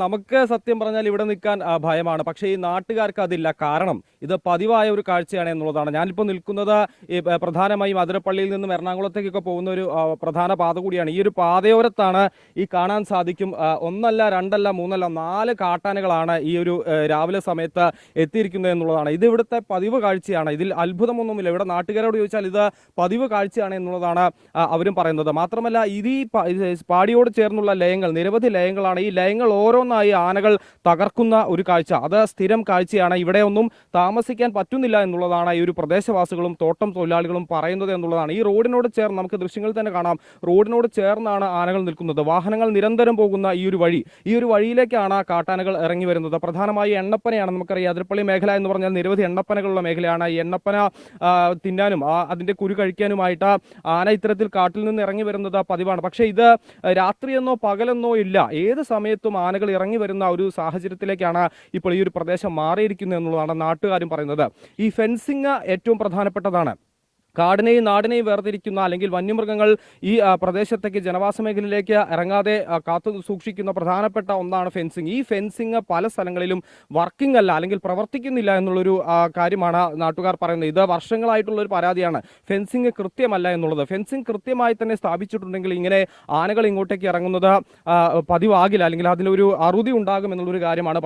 നമുക്ക് സത്യം പറഞ്ഞാൽ ഇവിടെ നിൽക്കാൻ ഭയമാണ്. പക്ഷേ ഈ നാട്ടുകാർക്ക് അതില്ല. കാരണം ഇത് പതിവായ ഒരു കാഴ്ചയാണ് എന്നുള്ളതാണ്. ഞാനിപ്പോൾ നിൽക്കുന്നത് ഈ പ്രധാനമായും അതിരപ്പള്ളിയിൽ നിന്നും എറണാകുളത്തേക്കൊക്കെ പോകുന്ന ഒരു പ്രധാന പാത കൂടിയാണ്. ഈ ഒരു പാതയോരത്താണ് ഈ കാണാൻ സാധിക്കും. ഒന്നല്ല രണ്ടല്ല മൂന്നല്ല നാല് കാട്ടാനകളാണ് ഈ ഒരു രാവിലെ സമയത്ത് എത്തിയിരിക്കുന്നത് എന്നുള്ളതാണ്. ഇത് ഇവിടുത്തെ പതിവ് കാഴ്ചയാണ്. ഇതിൽ അത്ഭുതമൊന്നുമില്ല. ഇവിടെ നാട്ടുകാരോട് ചോദിച്ചാൽ ഇത് പതിവ് കാഴ്ചയാണ് എന്നുള്ളതാണ് അവരും പറയുന്നത്. മാത്രമല്ല ഇത് ഈ പാടിയോട് ചേർന്നുള്ള ലയങ്ങൾ നിരവധി ലയങ്ങളാണ്. ഈ ലയങ്ങൾ ഓരോന്നായി ആനകൾ തകർക്കുന്ന ഒരു കാഴ്ച. അത് സ്ഥിരം കാഴ്ചയാണ്. ഇവിടെ ഒന്നും താമസിക്കാൻ പറ്റുന്നില്ല എന്നുള്ളതാണ് ഈ ഒരു പ്രദേശവാസികളും തോട്ടം തൊഴിലാളികളും പറയുന്നത് എന്നുള്ളതാണ്. ഈ റോഡിനോട് ചേർന്ന് നമുക്ക് ദൃശ്യങ്ങൾ തന്നെ കാണാം. റോഡിനോട് ചേർന്നാണ് ആനകൾ നിൽക്കുന്നത്. വാഹനങ്ങൾ നിരന്തരം പോകുന്ന ഈ ഒരു വഴി. ഈ ഒരു വഴിയിലേക്കാണ് കാട്ടാനകൾ ഇറങ്ങി വരുന്നത്. പ്രധാനമായി എണ്ണപ്പനയാണ് നമുക്കറിയാം. അതിരപ്പള്ളി മേഖല എന്ന് പറഞ്ഞാൽ നിരവധി എണ്ണപ്പനകളുള്ള മേഖലയാണ്. ഈ എണ്ണപ്പന തിന്നാനും അതിന്റെ കുരു കഴിക്കാനുമായിട്ട് ആന ഇത്തരത്തിൽ കാട്ടിൽ നിന്ന് ഇറങ്ങി വരുന്നത് പതിവാണ്. പക്ഷേ ഇത് രാത്രിയെന്നോ പകലെന്നോ ഇല്ല. ഏത് സമയത്തും ആനകൾ ഇറങ്ങി വരുന്ന ഒരു സാഹചര്യത്തിലേക്കാണ് ഇപ്പോൾ ഈ ഒരു പ്രദേശം മാറിയിരിക്കുന്നത് എന്നുള്ളതാണ് നാട്ടുകാരും പറയുന്നത്. ഈ ഫെൻസിങ് ഏറ്റവും പ്രധാനപ്പെട്ടതാണ്. കാടിനെയും നാടിനെയും വേർതിരിക്കുന്ന അല്ലെങ്കിൽ വന്യമൃഗങ്ങൾ ഈ പ്രദേശത്തേക്ക് ജനവാസ മേഖലയിലേക്ക് ഇറങ്ങാതെ കാത്തു സൂക്ഷിക്കുന്ന പ്രധാനപ്പെട്ട ഒന്നാണ് ഫെൻസിങ്. ഈ ഫെൻസിങ് പല സ്ഥലങ്ങളിലും വർക്കിംഗ് അല്ല അല്ലെങ്കിൽ പ്രവർത്തിക്കുന്നില്ല എന്നുള്ളൊരു കാര്യമാണ് നാട്ടുകാർ പറയുന്നത്. ഇത് വർഷങ്ങളായിട്ടുള്ള ഒരു പരാതിയാണ്. ഫെൻസിങ് കൃത്യമല്ല എന്നുള്ളത്. ഫെൻസിങ് കൃത്യമായി തന്നെ സ്ഥാപിച്ചിട്ടുണ്ടെങ്കിൽ ഇങ്ങനെ ആനകൾ ഇങ്ങോട്ടേക്ക് ഇറങ്ങുന്നത് പതിവാകില്ല. അല്ലെങ്കിൽ അതിലൊരു അറുതി ഉണ്ടാകും എന്നുള്ളൊരു കാര്യമാണ്